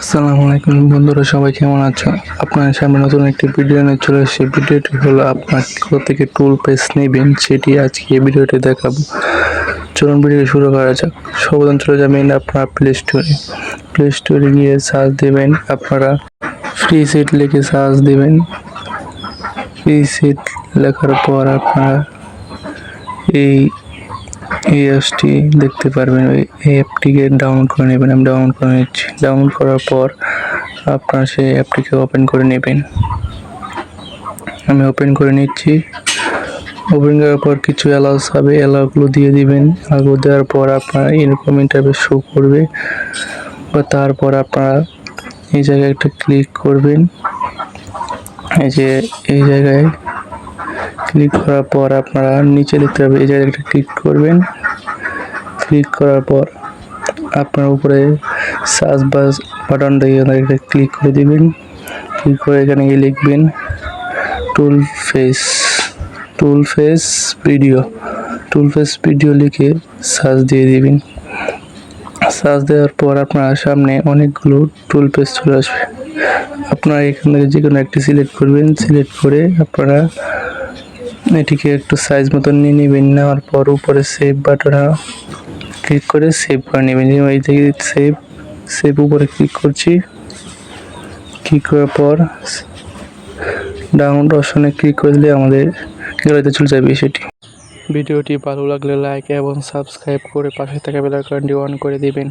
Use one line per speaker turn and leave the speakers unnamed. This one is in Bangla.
আসসালামু আলাইকুম বন্ধুরা, সবাই কেমন আছো? আপনার সামনে নতুন একটি ভিডিও নিয়ে চলে এসেছি। ভিডিওটি হলো আপনার কোথা থেকে টুল পেস নেবেন সেটি আজকে এই ভিডিওটি দেখাবো। চলুন ভিডিও শুরু করা যাক। সর্বপ্রথম চলে যাবেন আপনার প্লে স্টোরে প্লে স্টোরে গিয়ে সার্চ দেবেন, আপনারা ফ্রি সিট লিখে সার্চ দেবেন। ফ্রি সিট লেখার পর আপনারা এই এই দেখতে পারবেন, ওই এই অ্যাপটিকে ডাউনলোড করে নেবেন। আমি ডাউনলোড করে নিচ্ছি। ডাউনলোড করার পর আপনার সেই অ্যাপটিকে ওপেন করে নেবেন। আমি ওপেন করে নিচ্ছি। ওপেন করার পর কিছু অ্যালাউস হবে। অ্যালাউগুলো দিয়ে দিবেন। অ্যালাউ দেওয়ার পর আপনার এরকম ইন্টারভিউ শো করবে। বা তারপর আপনারা এই জায়গায় একটা ক্লিক করবেন। এই যে, এই জায়গায় ক্লিক করার পর আপনারা নিচে লিখতে হবে এই জায়গায় একটা ক্লিক করবেন। ক্লিক করার পর আপনার উপরে সার্চ বাস বাটন দিয়ে ক্লিক করে দিবেন। ক্লিক করে এখানে গিয়ে লিখবেন tool face tool face video tool face video লিখে সার্চ দিয়ে দিবেন। সার্চ দেওয়ার পর আপনার সামনে অনেকগুলো টুল পেজ চলে আসবে। আপনারা এখান থেকে যে কোনো একটি সিলেক্ট করবেন। সিলেক্ট করে আপনারা এটিকে একটু সাইজ মতন নিয়ে নেবেন, নেওয়ার পর উপরে সেভ বাটনে ক্লিক করে সেভ করে নেবেন। এই থেকে সেভ সেভ উপরে ক্লিক করছি। ক্লিক করার পর ডাউনলোড অপশনে ক্লিক করে দিলে আমাদের গ্যালারিতে চলে যাবে সেটি ভিডিওটি ভালো লাগলে লাইক এবং সাবস্ক্রাইব করে পাশে থাকা বেল আইকনটি অন করে দিবেন।